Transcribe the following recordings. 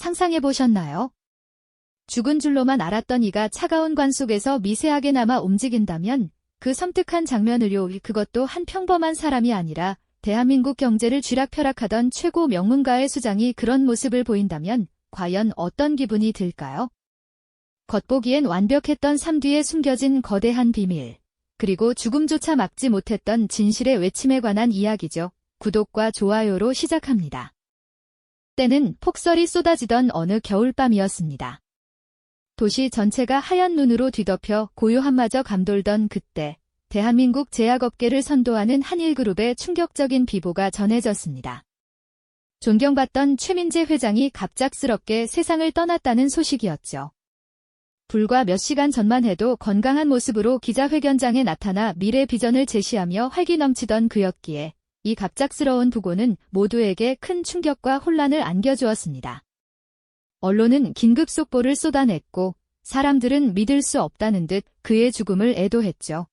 상상해 보셨나요? 죽은 줄로만 알았던 이가 차가운 관 속에서 미세하게나마 움직인다면 그 섬뜩한 장면을요, 그것도 한 평범한 사람이 아니라 대한민국 경제를 쥐락펴락하던 최고 명문가의 수장이 그런 모습을 보인다면 과연 어떤 기분이 들까요? 겉보기엔 완벽했던 삶 뒤에 숨겨진 거대한 비밀, 그리고 죽음조차 막지 못했던 진실의 외침에 관한 이야기죠. 구독과 좋아요로 시작합니다. 때는 폭설이 쏟아지던 어느 겨울밤이었습니다. 도시 전체가 하얀 눈으로 뒤덮여 고요함마저 감돌던 그때 대한민국 제약업계를 선도하는 한일그룹의 충격적인 비보가 전해졌습니다. 존경받던 최민재 회장이 갑작스럽게 세상을 떠났다는 소식이었죠. 불과 몇 시간 전만 해도 건강한 모습으로 기자회견장에 나타나 미래 비전을 제시하며 활기 넘치던 그였기에 이 갑작스러운 부고는 모두에게 큰 충격과 혼란을 안겨주었습니다. 언론은 긴급 속보를 쏟아냈고 사람들은 믿을 수 없다는 듯 그의 죽음을 애도했죠.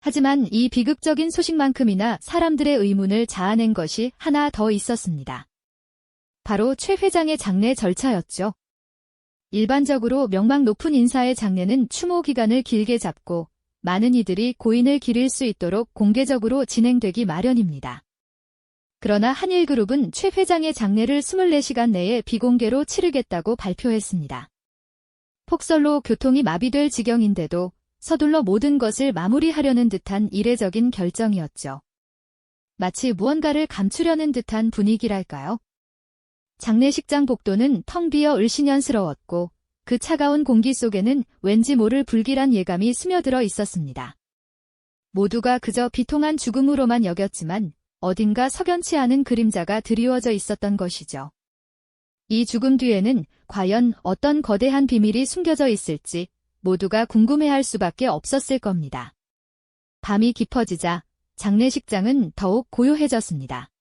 하지만 이 비극적인 소식만큼이나 사람들의 의문을 자아낸 것이 하나 더 있었습니다. 바로 최 회장의 장례 절차였죠. 일반적으로 명망 높은 인사의 장례는 추모 기간을 길게 잡고 많은 이들이 고인을 기릴 수 있도록 공개적으로 진행되기 마련입니다. 그러나 한일그룹은 최 회장의 장례를 24시간 내에 비공개로 치르겠다고 발표했습니다. 폭설로 교통이 마비될 지경인데도 서둘러 모든 것을 마무리하려는 듯한 이례적인 결정이었죠. 마치 무언가를 감추려는 듯한 분위기랄까요? 장례식장 복도는 텅 비어 을씨년스러웠고 그 차가운 공기 속에는 왠지 모를 불길한 예감이 스며들어 있었습니다. 모두가 그저 비통한 죽음으로만 여겼지만 어딘가 석연치 않은 그림자가 드리워져 있었던 것이죠. 이 죽음 뒤에는 과연 어떤 거대한 비밀이 숨겨져 있을지 모두가 궁금해할 수밖에 없었을 겁니다. 밤이 깊어지자 장례식장은 더욱 고요해졌습니다.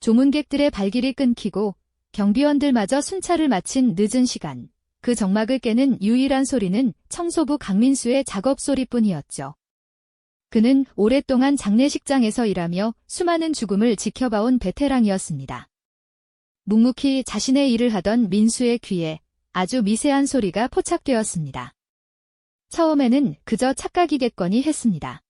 조문객들의 발길이 끊기고 경비원들마저 순찰을 마친 늦은 시간, 그 정막을 깨는 유일한 소리는 청소부 강민수의 작업 소리뿐이었죠. 그는 오랫동안 장례식장에서 일하며 수많은 죽음을 지켜봐온 베테랑이었습니다. 묵묵히 자신의 일을 하던 민수의 귀에 아주 미세한 소리가 포착되었습니다. 처음에는 그저 착각이겠거니 했습니다.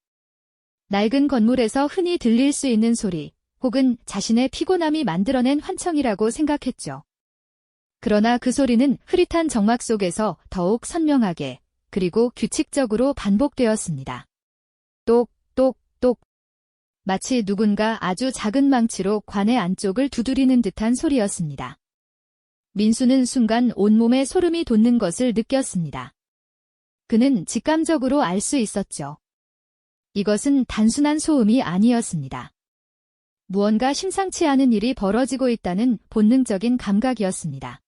낡은 건물에서 흔히 들릴 수 있는 소리, 혹은 자신의 피곤함이 만들어낸 환청이라고 생각했죠. 그러나 그 소리는 흐릿한 정막 속에서 더욱 선명하게 그리고 규칙적으로 반복되었습니다. 똑, 똑, 똑. 마치 누군가 아주 작은 망치로 관의 안쪽을 두드리는 듯한 소리였습니다. 민수는 순간 온몸에 소름이 돋는 것을 느꼈습니다. 그는 직감적으로 알 수 있었죠. 이것은 단순한 소음이 아니었습니다. 무언가 심상치 않은 일이 벌어지고 있다는 본능적인 감각이었습니다.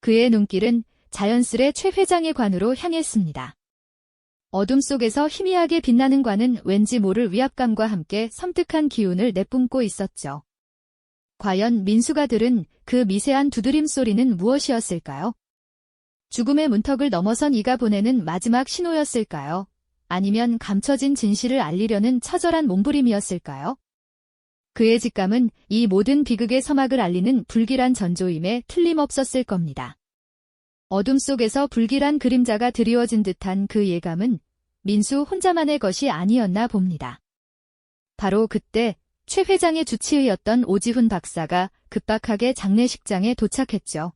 그의 눈길은 자연스레 최 회장의 관으로 향했습니다. 어둠 속에서 희미하게 빛나는 관은 왠지 모를 위압감과 함께 섬뜩한 기운을 내뿜고 있었죠. 과연 민수가 들은 그 미세한 두드림 소리는 무엇이었을까요? 죽음의 문턱을 넘어선 이가 보내는 마지막 신호였을까요? 아니면 감춰진 진실을 알리려는 처절한 몸부림이었을까요? 그의 직감은 이 모든 비극의 서막을 알리는 불길한 전조임에 틀림없었을 겁니다. 어둠 속에서 불길한 그림자가 드리워진 듯한 그 예감은 민수 혼자만의 것이 아니었나 봅니다. 바로 그때 최 회장의 주치의였던 오지훈 박사가 급박하게 장례식장에 도착했죠.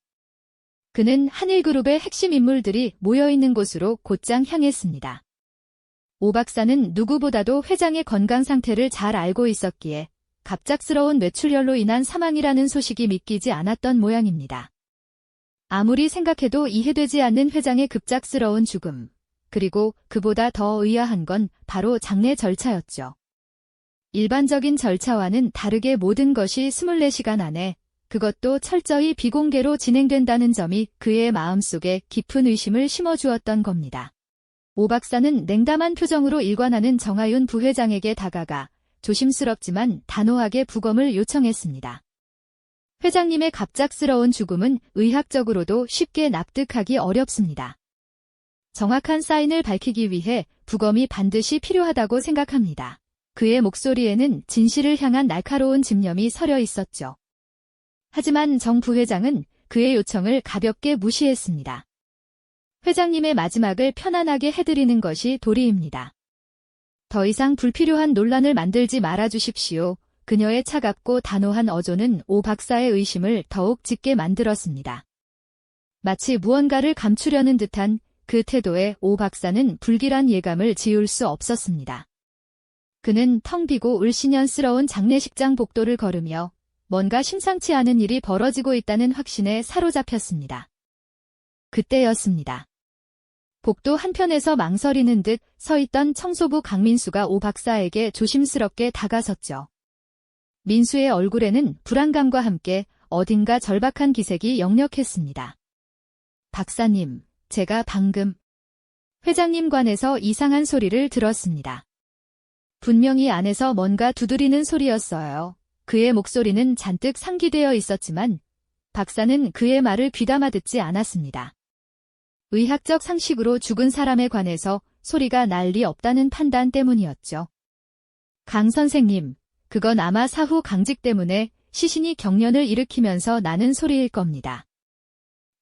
그는 한일그룹의 핵심 인물들이 모여있는 곳으로 곧장 향했습니다. 오 박사는 누구보다도 회장의 건강 상태를 잘 알고 있었기에 갑작스러운 뇌출혈로 인한 사망이라는 소식이 믿기지 않았던 모양입니다. 아무리 생각해도 이해되지 않는 회장의 급작스러운 죽음, 그리고 그보다 더 의아한 건 바로 장례 절차였죠. 일반적인 절차와는 다르게 모든 것이 24시간 안에 그것도 철저히 비공개로 진행된다는 점이 그의 마음속에 깊은 의심을 심어주었던 겁니다. 오 박사는 냉담한 표정으로 일관하는 정하윤 부회장에게 다가가 조심스럽지만 단호하게 부검을 요청했습니다. 회장님의 갑작스러운 죽음은 의학적으로도 쉽게 납득하기 어렵습니다. 정확한 사인을 밝히기 위해 부검이 반드시 필요하다고 생각합니다. 그의 목소리에는 진실을 향한 날카로운 집념이 서려 있었죠. 하지만 정 부회장은 그의 요청을 가볍게 무시했습니다. 회장님의 마지막을 편안하게 해드리는 것이 도리입니다. 더 이상 불필요한 논란을 만들지 말아주십시오. 그녀의 차갑고 단호한 어조는 오 박사의 의심을 더욱 짙게 만들었습니다. 마치 무언가를 감추려는 듯한 그 태도에 오 박사는 불길한 예감을 지울 수 없었습니다. 그는 텅 비고 울신연스러운 장례식장 복도를 걸으며 뭔가 심상치 않은 일이 벌어지고 있다는 확신에 사로잡혔습니다. 그때였습니다. 복도 한편에서 망설이는 듯 서 있던 청소부 강민수가 오 박사에게 조심스럽게 다가섰죠. 민수의 얼굴에는 불안감과 함께 어딘가 절박한 기색이 역력했습니다. 박사님, 제가 방금 회장님 관에서 이상한 소리를 들었습니다. 분명히 안에서 뭔가 두드리는 소리였어요. 그의 목소리는 잔뜩 상기되어 있었지만 박사는 그의 말을 귀담아 듣지 않았습니다. 의학적 상식으로 죽은 사람에 관해서 소리가 날리 없다는 판단 때문이었죠. 강 선생님, 그건 아마 사후 강직 때문에 시신이 경련을 일으키면서 나는 소리일 겁니다.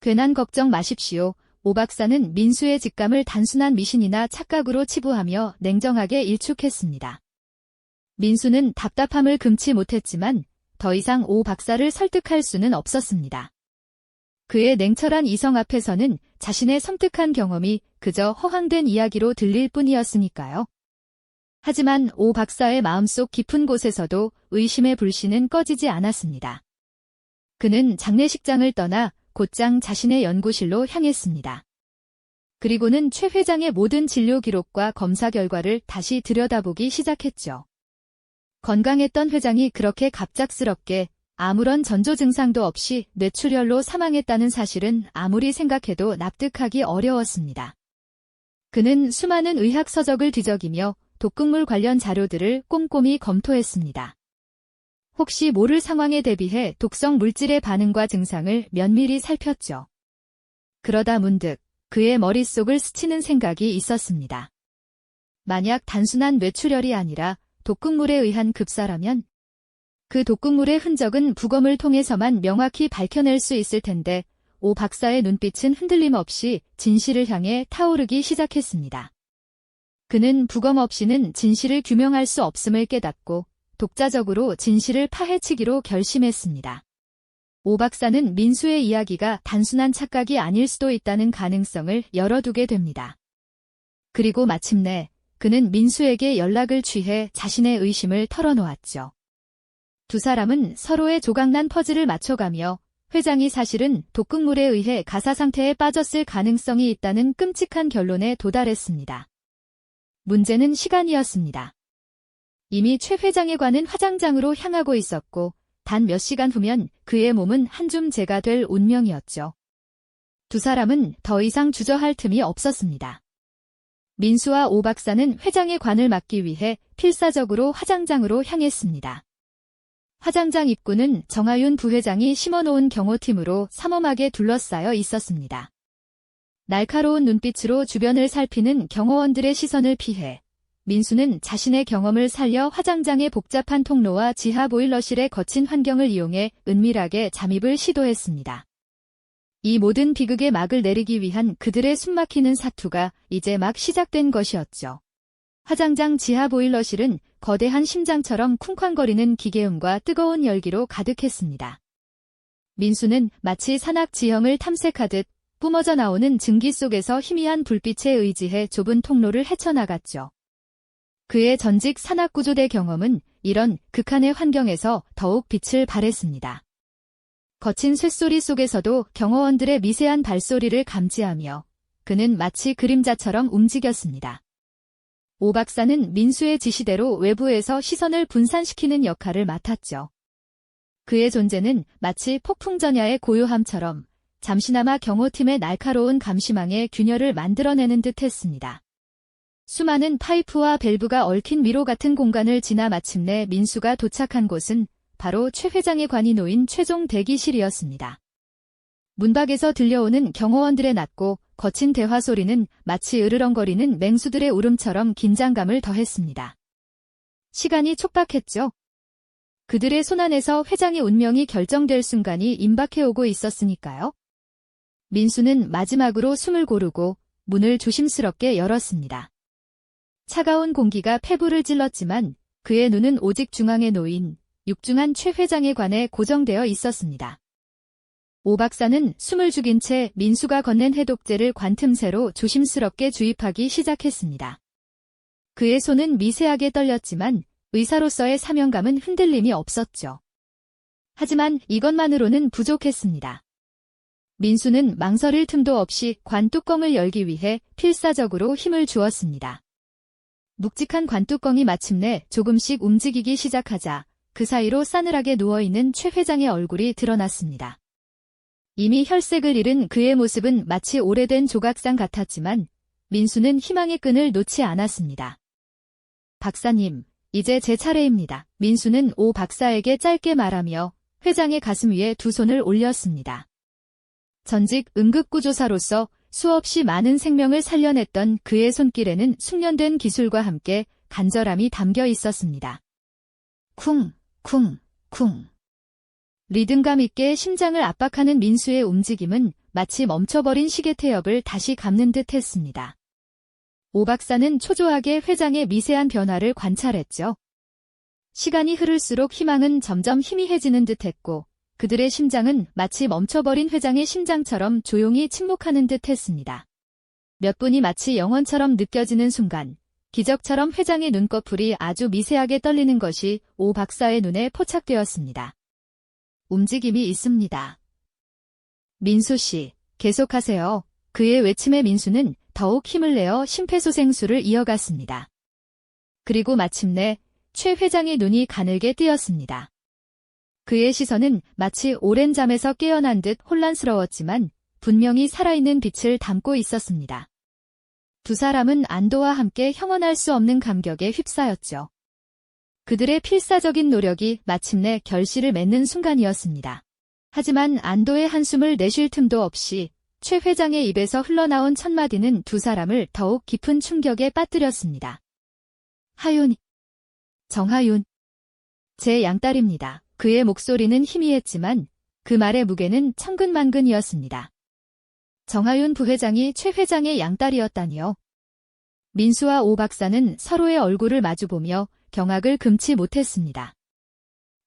괜한 걱정 마십시오. 오 박사는 민수의 직감을 단순한 미신이나 착각으로 치부하며 냉정하게 일축했습니다. 민수는 답답함을 금치 못했지만 더 이상 오 박사를 설득할 수는 없었습니다. 그의 냉철한 이성 앞에서는 자신의 섬뜩한 경험이 그저 허황된 이야기로 들릴 뿐이었으니까요. 하지만 오 박사의 마음속 깊은 곳에서도 의심의 불씨는 꺼지지 않았습니다. 그는 장례식장을 떠나 곧장 자신의 연구실로 향했습니다. 그리고는 최 회장의 모든 진료 기록과 검사 결과를 다시 들여다보기 시작했죠. 건강했던 회장이 그렇게 갑작스럽게 아무런 전조 증상도 없이 뇌출혈로 사망했다는 사실은 아무리 생각해도 납득하기 어려웠습니다. 그는 수많은 의학 서적을 뒤적이며 독극물 관련 자료들을 꼼꼼히 검토했습니다. 혹시 모를 상황에 대비해 독성 물질의 반응과 증상을 면밀히 살폈죠. 그러다 문득 그의 머릿속을 스치는 생각이 있었습니다. 만약 단순한 뇌출혈이 아니라 독극물에 의한 급사라면 그 독극물의 흔적은 부검을 통해서만 명확히 밝혀낼 수 있을 텐데 오 박사의 눈빛은 흔들림 없이 진실을 향해 타오르기 시작했습니다. 그는 부검 없이는 진실을 규명할 수 없음을 깨닫고 독자적으로 진실을 파헤치기로 결심했습니다. 오 박사는 민수의 이야기가 단순한 착각이 아닐 수도 있다는 가능성을 열어두게 됩니다. 그리고 마침내 그는 민수에게 연락을 취해 자신의 의심을 털어놓았죠. 두 사람은 서로의 조각난 퍼즐을 맞춰가며 회장이 사실은 독극물에 의해 가사 상태에 빠졌을 가능성이 있다는 끔찍한 결론에 도달했습니다. 문제는 시간이었습니다. 이미 최 회장에 관은 화장장으로 향하고 있었고 단 몇 시간 후면 그의 몸은 한줌 재가 될 운명이었죠. 두 사람은 더 이상 주저할 틈이 없었습니다. 민수와 오 박사는 회장의 관을 막기 위해 필사적으로 화장장으로 향했습니다. 화장장 입구는 정하윤 부회장이 심어놓은 경호팀으로 삼엄하게 둘러싸여 있었습니다. 날카로운 눈빛으로 주변을 살피는 경호원들의 시선을 피해 민수는 자신의 경험을 살려 화장장의 복잡한 통로와 지하 보일러실의 거친 환경을 이용해 은밀하게 잠입을 시도했습니다. 이 모든 비극의 막을 내리기 위한 그들의 숨막히는 사투가 이제 막 시작된 것이었죠. 화장장 지하 보일러실은 거대한 심장처럼 쿵쾅거리는 기계음과 뜨거운 열기로 가득했습니다. 민수는 마치 산악 지형을 탐색하듯 뿜어져 나오는 증기 속에서 희미한 불빛에 의지해 좁은 통로를 헤쳐나갔죠. 그의 전직 산악구조대 경험은 이런 극한의 환경에서 더욱 빛을 발했습니다. 거친 쇳소리 속에서도 경호원들의 미세한 발소리를 감지하며 그는 마치 그림자처럼 움직였습니다. 오 박사는 민수의 지시대로 외부에서 시선을 분산시키는 역할을 맡았죠. 그의 존재는 마치 폭풍전야의 고요함처럼 잠시나마 경호팀의 날카로운 감시망에 균열을 만들어내는 듯 했습니다. 수많은 파이프와 밸브가 얽힌 미로 같은 공간을 지나 마침내 민수가 도착한 곳은 바로 최 회장의 관이 놓인 최종 대기실이었습니다. 문 밖에서 들려오는 경호원들의 낮고 거친 대화 소리는 마치 으르렁거리는 맹수들의 울음처럼 긴장감을 더했습니다. 시간이 촉박했죠. 그들의 손안에서 회장의 운명이 결정될 순간이 임박해오고 있었으니까요. 민수는 마지막으로 숨을 고르고 문을 조심스럽게 열었습니다. 차가운 공기가 폐부를 찔렀지만 그의 눈은 오직 중앙에 놓인 육중한 최 회장에 관해 고정되어 있었습니다. 오 박사는 숨을 죽인 채 민수가 건넨 해독제를 관틈새로 조심스럽게 주입하기 시작했습니다. 그의 손은 미세하게 떨렸지만 의사로서의 사명감은 흔들림이 없었죠. 하지만 이것만으로는 부족했습니다. 민수는 망설일 틈도 없이 관 뚜껑을 열기 위해 필사적으로 힘을 주었습니다. 묵직한 관뚜껑이 마침내 조금씩 움직이기 시작하자 그 사이로 싸늘하게 누워있는 최 회장의 얼굴이 드러났습니다. 이미 혈색을 잃은 그의 모습은 마치 오래된 조각상 같았지만 민수는 희망의 끈을 놓지 않았습니다. 박사님, 이제 제 차례입니다. 민수는 오 박사에게 짧게 말하며 회장의 가슴 위에 두 손을 올렸습니다. 전직 응급구조사로서 수없이 많은 생명을 살려냈던 그의 손길에는 숙련된 기술과 함께 간절함이 담겨 있었습니다. 쿵, 쿵, 쿵. 리듬감 있게 심장을 압박하는 민수의 움직임은 마치 멈춰버린 시계 태엽을 다시 감는 듯 했습니다. 오 박사는 초조하게 회장의 미세한 변화를 관찰했죠. 시간이 흐를수록 희망은 점점 희미해지는 듯 했고 그들의 심장은 마치 멈춰버린 회장의 심장처럼 조용히 침묵하는 듯 했습니다. 몇 분이 마치 영원처럼 느껴지는 순간, 기적처럼 회장의 눈꺼풀이 아주 미세하게 떨리는 것이 오 박사의 눈에 포착되었습니다. 움직임이 있습니다. 민수 씨, 계속하세요. 그의 외침에 민수는 더욱 힘을 내어 심폐소생술을 이어갔습니다. 그리고 마침내 최 회장의 눈이 가늘게 뜨였습니다. 그의 시선은 마치 오랜 잠에서 깨어난 듯 혼란스러웠지만 분명히 살아있는 빛을 담고 있었습니다. 두 사람은 안도와 함께 형언할 수 없는 감격에 휩싸였죠. 그들의 필사적인 노력이 마침내 결실을 맺는 순간이었습니다. 하지만 안도의 한숨을 내쉴 틈도 없이 최 회장의 입에서 흘러나온 첫마디는 두 사람을 더욱 깊은 충격에 빠뜨렸습니다. 하윤, 정하윤, 제 양딸입니다. 그의 목소리는 희미했지만 그 말의 무게는 천근만근이었습니다. 정하윤 부회장이 최 회장의 양딸이었다니요. 민수와 오 박사는 서로의 얼굴을 마주보며 경악을 금치 못했습니다.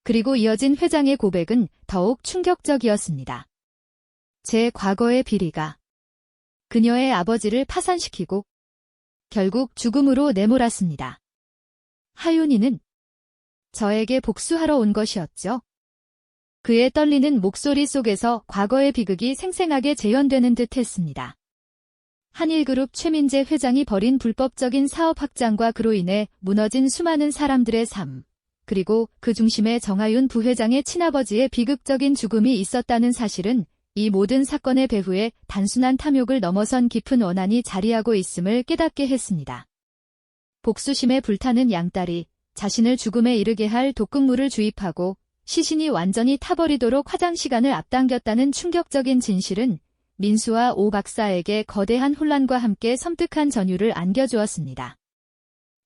그리고 이어진 회장의 고백은 더욱 충격적이었습니다. 제 과거의 비리가 그녀의 아버지를 파산시키고 결국 죽음으로 내몰았습니다. 하윤이는 저에게 복수하러 온 것이었죠. 그의 떨리는 목소리 속에서 과거의 비극이 생생하게 재현되는 듯 했습니다. 한일그룹 최민재 회장이 벌인 불법적인 사업 확장과 그로 인해 무너진 수많은 사람들의 삶, 그리고 그 중심에 정하윤 부회장의 친아버지의 비극적인 죽음이 있었다는 사실은 이 모든 사건의 배후에 단순한 탐욕을 넘어선 깊은 원한이 자리하고 있음을 깨닫게 했습니다. 복수심에 불타는 양딸이 자신을 죽음에 이르게 할 독극물을 주입하고 시신이 완전히 타버리도록 화장 시간을 앞당겼다는 충격적인 진실은 민수와 오 박사에게 거대한 혼란과 함께 섬뜩한 전율을 안겨주었습니다.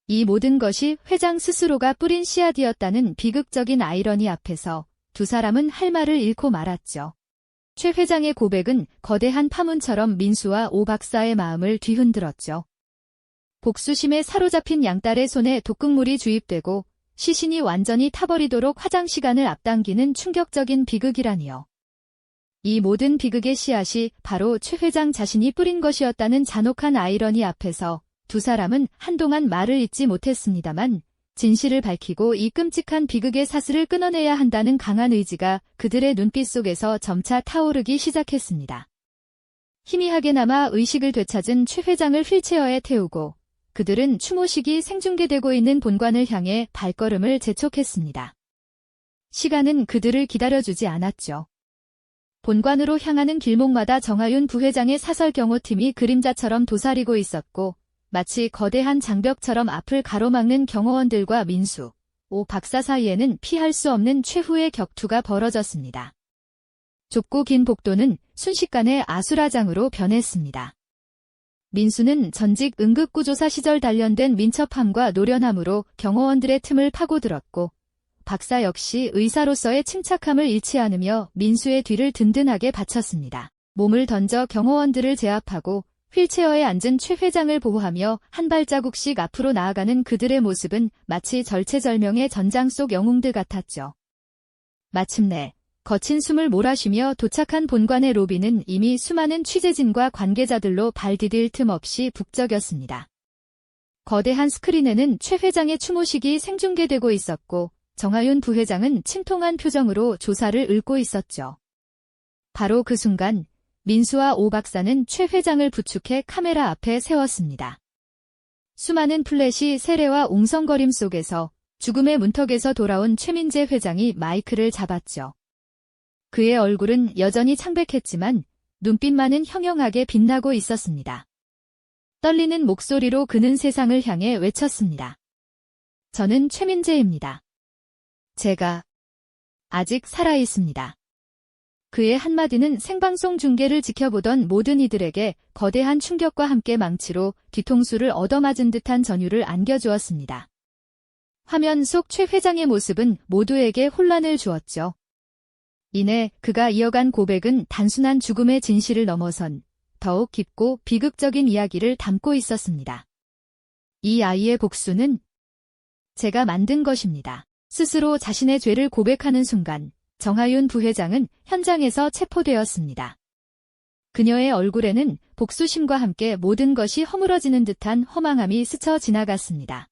이 모든 것이 회장 스스로가 뿌린 씨앗이었다는 비극적인 아이러니 앞에서 두 사람은 할 말을 잃고 말았죠. 최 회장의 고백은 거대한 파문처럼 민수와 오 박사의 마음을 뒤흔들었죠. 복수심에 사로잡힌 양딸의 손에 독극물이 주입되고 시신이 완전히 타버리도록 화장 시간을 앞당기는 충격적인 비극이라니요. 이 모든 비극의 씨앗이 바로 최 회장 자신이 뿌린 것이었다는 잔혹한 아이러니 앞에서 두 사람은 한동안 말을 잇지 못했습니다만 진실을 밝히고 이 끔찍한 비극의 사슬을 끊어내야 한다는 강한 의지가 그들의 눈빛 속에서 점차 타오르기 시작했습니다. 희미하게나마 의식을 되찾은 최 회장을 휠체어에 태우고 그들은 추모식이 생중계되고 있는 본관을 향해 발걸음을 재촉했습니다. 시간은 그들을 기다려주지 않았죠. 본관으로 향하는 길목마다 정하윤 부회장의 사설 경호팀이 그림자처럼 도사리고 있었고 마치 거대한 장벽처럼 앞을 가로막는 경호원들과 민수, 오 박사 사이에는 피할 수 없는 최후의 격투가 벌어졌습니다. 좁고 긴 복도는 순식간에 아수라장으로 변했습니다. 민수는 전직 응급구조사 시절 단련된 민첩함과 노련함으로 경호원들의 틈을 파고들었고 박사 역시 의사로서의 침착함을 잃지 않으며 민수의 뒤를 든든하게 받쳤습니다. 몸을 던져 경호원들을 제압하고 휠체어에 앉은 최 회장을 보호하며 한 발자국씩 앞으로 나아가는 그들의 모습은 마치 절체절명의 전장 속 영웅들 같았죠. 마침내 거친 숨을 몰아쉬며 도착한 본관의 로비는 이미 수많은 취재진과 관계자들로 발 디딜 틈 없이 북적였습니다. 거대한 스크린에는 최 회장의 추모식이 생중계되고 있었고 정하윤 부회장은 침통한 표정으로 조사를 읊고 있었죠. 바로 그 순간 민수와 오 박사는 최 회장을 부축해 카메라 앞에 세웠습니다. 수많은 플래시 세례와 웅성거림 속에서 죽음의 문턱에서 돌아온 최민재 회장이 마이크를 잡았죠. 그의 얼굴은 여전히 창백했지만 눈빛만은 형형하게 빛나고 있었습니다. 떨리는 목소리로 그는 세상을 향해 외쳤습니다. 저는 최민재입니다. 제가 아직 살아있습니다. 그의 한마디는 생방송 중계를 지켜보던 모든 이들에게 거대한 충격과 함께 망치로 뒤통수를 얻어맞은 듯한 전율을 안겨주었습니다. 화면 속 최 회장의 모습은 모두에게 혼란을 주었죠. 이내 그가 이어간 고백은 단순한 죽음의 진실을 넘어선 더욱 깊고 비극적인 이야기를 담고 있었습니다. 이 아이의 복수는 제가 만든 것입니다. 스스로 자신의 죄를 고백하는 순간 정하윤 부회장은 현장에서 체포되었습니다. 그녀의 얼굴에는 복수심과 함께 모든 것이 허물어지는 듯한 허망함이 스쳐 지나갔습니다.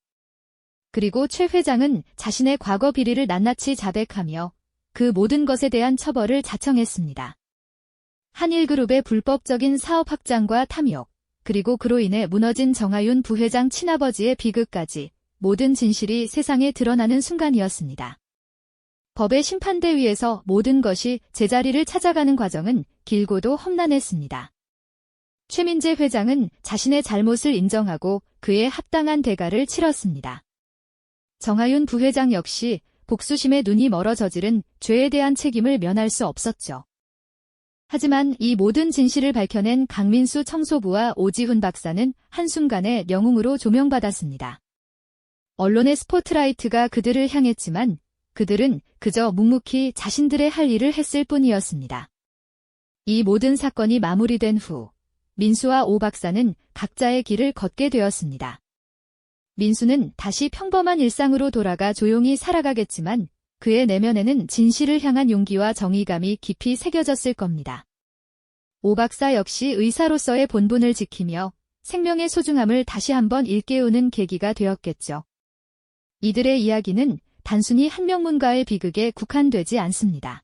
그리고 최 회장은 자신의 과거 비리를 낱낱이 자백하며 그 모든 것에 대한 처벌을 자청했습니다. 한일그룹의 불법적인 사업 확장과 탐욕, 그리고 그로 인해 무너진 정하윤 부회장 친아버지의 비극까지 모든 진실이 세상에 드러나는 순간이었습니다. 법의 심판대 위에서 모든 것이 제자리를 찾아가는 과정은 길고도 험난했습니다. 최민재 회장은 자신의 잘못을 인정하고 그의 합당한 대가를 치렀습니다. 정하윤 부회장 역시 복수심에 눈이 멀어 저지른 죄에 대한 책임을 면할 수 없었죠. 하지만 이 모든 진실을 밝혀낸 강민수 청소부와 오지훈 박사는 한순간에 영웅으로 조명받았습니다. 언론의 스포트라이트가 그들을 향했지만 그들은 그저 묵묵히 자신들의 할 일을 했을 뿐이었습니다. 이 모든 사건이 마무리된 후 민수와 오 박사는 각자의 길을 걷게 되었습니다. 민수는 다시 평범한 일상으로 돌아가 조용히 살아가겠지만 그의 내면에는 진실을 향한 용기와 정의감이 깊이 새겨졌을 겁니다. 오 박사 역시 의사로서의 본분을 지키며 생명의 소중함을 다시 한번 일깨우는 계기가 되었겠죠. 이들의 이야기는 단순히 한 명문가의 비극에 국한되지 않습니다.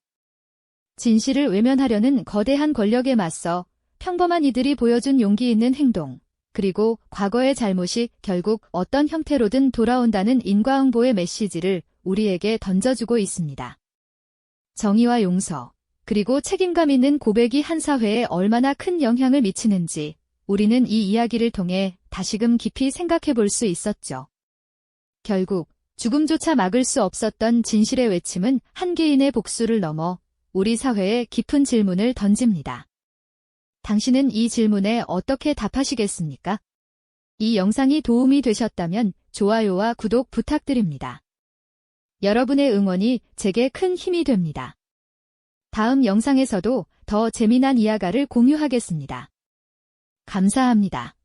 진실을 외면하려는 거대한 권력에 맞서 평범한 이들이 보여준 용기 있는 행동, 그리고 과거의 잘못이 결국 어떤 형태로든 돌아온다는 인과응보의 메시지를 우리에게 던져주고 있습니다. 정의와 용서, 그리고 책임감 있는 고백이 한 사회에 얼마나 큰 영향을 미치는지 우리는 이 이야기를 통해 다시금 깊이 생각해 볼 수 있었죠. 결국 죽음조차 막을 수 없었던 진실의 외침은 한 개인의 복수를 넘어 우리 사회에 깊은 질문을 던집니다. 당신은 이 질문에 어떻게 답하시겠습니까? 이 영상이 도움이 되셨다면 좋아요와 구독 부탁드립니다. 여러분의 응원이 제게 큰 힘이 됩니다. 다음 영상에서도 더 재미난 이야가를 공유하겠습니다. 감사합니다.